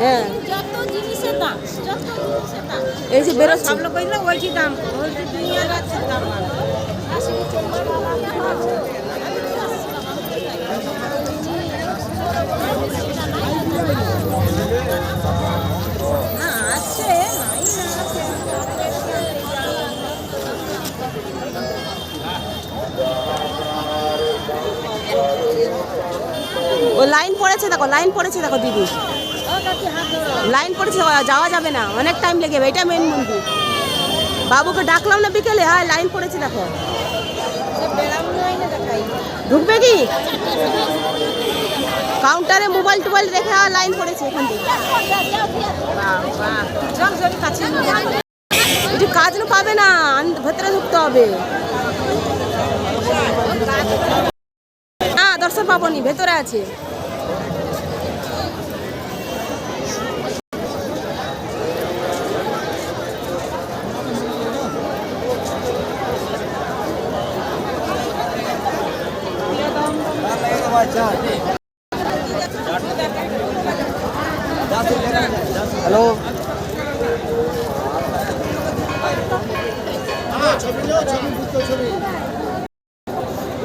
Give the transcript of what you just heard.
হ্যাঁ। যত জিনিসের দাম যত জিনিসের দাম। এই যে বেরোচ্ছে। সব লোক কইলে বলছি দাম দুনিয়া না আছে। ও লাইন পড়েছে দেখো লাইন পড়েছে দেখো দিদি। লাইন পড়েছে যাওয়া যাবে না। অনেক টাইম লেগে যাবে, এটা মেন মন্দির। বাবুকে ডাকলাম না বিকেলে হ্যাঁ লাইন পড়েছে দেখো। হয় ঢুকবে কি? কাউন্টারে মোবাইল টোবাইল রেখে লাইন পড়েছে এখান থেকে এটি কাজ না পাবে না ভেতরে ঢুকতে হবে। না দর্শন পাবনি, ভেতরে আছে। হ্যালো ছবি ছবি ছবি।